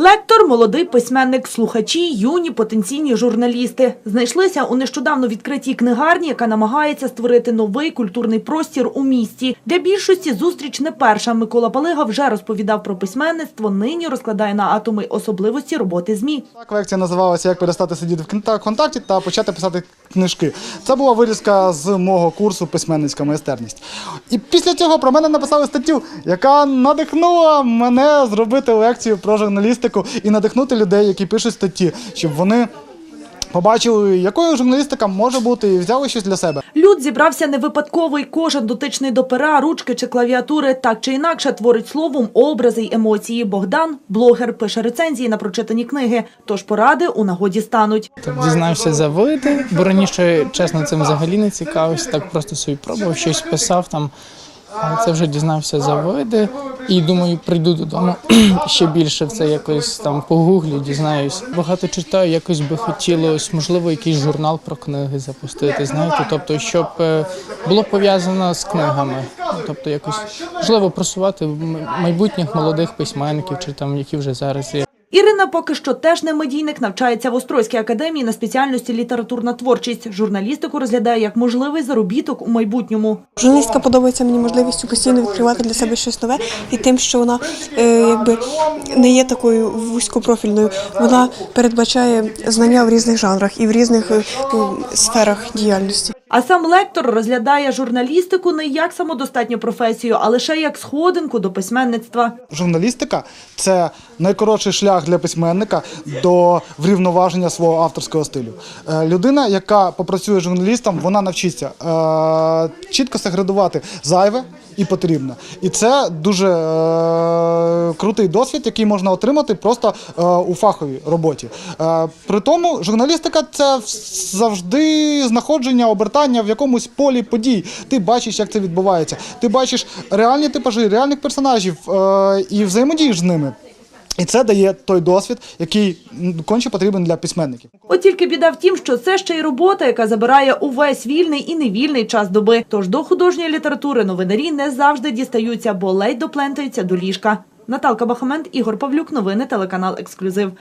Лектор, молодий письменник, слухачі, юні потенційні журналісти знайшлися у нещодавно відкритій книгарні, яка намагається створити новий культурний простір у місті. Для більшості зустріч не перша. Микола Палига вже розповідав про письменництво. Нині розкладає на атоми особливості роботи змі. Так, лекція називалася Як перестати сидіти в контакті та почати писати книжки. Це була вирізка з мого курсу Письменницька майстерність. І після цього про мене написали статтю, яка надихнула мене зробити лекцію про журналістику і надихнути людей, які пишуть статті, щоб вони побачили, якою журналістика може бути, і взяли щось для себе. Люд зібрався не випадково, і кожен дотичний до пера, ручки чи клавіатури так чи інакше творить словом образи й емоції. Богдан, блогер, пише рецензії на прочитані книги. Тож поради у нагоді стануть. Так дізнався за види, бо раніше, чесно, цим взагалі не цікавився, так просто собі пробував, щось писав там. Це вже дізнався за види. І думаю, прийду додому ще більше в це якось там погуглю, дізнаюсь. Багато читаю, якось би хотілося, можливо, якийсь журнал про книги запустити. Знаєте, тобто, щоб е, було пов'язано з книгами. Тобто, якось можливо просувати майбутніх молодих письменників, чи там які вже зараз є. Ірина поки що теж не медійник, навчається в Острозькій академії на спеціальності літературна творчість. Журналістику розглядає як можливий заробіток у майбутньому. Журналістика подобається мені можливістю постійно відкривати для себе щось нове і тим, що вона е, якби не є такою вузькопрофільною. Вона передбачає знання в різних жанрах і в різних е, ну, сферах діяльності. А сам лектор розглядає журналістику не як самодостатню професію, а лише як сходинку до письменництва. Журналістика це найкоротший шлях для письменника до врівноваження свого авторського стилю. Е, Людина, яка попрацює журналістом, вона навчиться е, чітко сегрегувати зайве і потрібне. І це дуже е, крутий досвід, який можна отримати просто у фаховій роботі. При тому, журналістика це завжди знаходження, обертання в якомусь полі подій. Ти бачиш, як це відбувається. Ти бачиш реальні типажі, реальних персонажів і взаємодієш з ними. І це дає той досвід, який конче потрібен для письменників. От тільки біда в тім, що це ще й робота, яка забирає увесь вільний і невільний час доби. Тож до художньої літератури новинарі не завжди дістаються, бо ледь доплентаються до ліжка. Наталка Бахамент, Ігор Павлюк, новини телеканал Ексклюзив.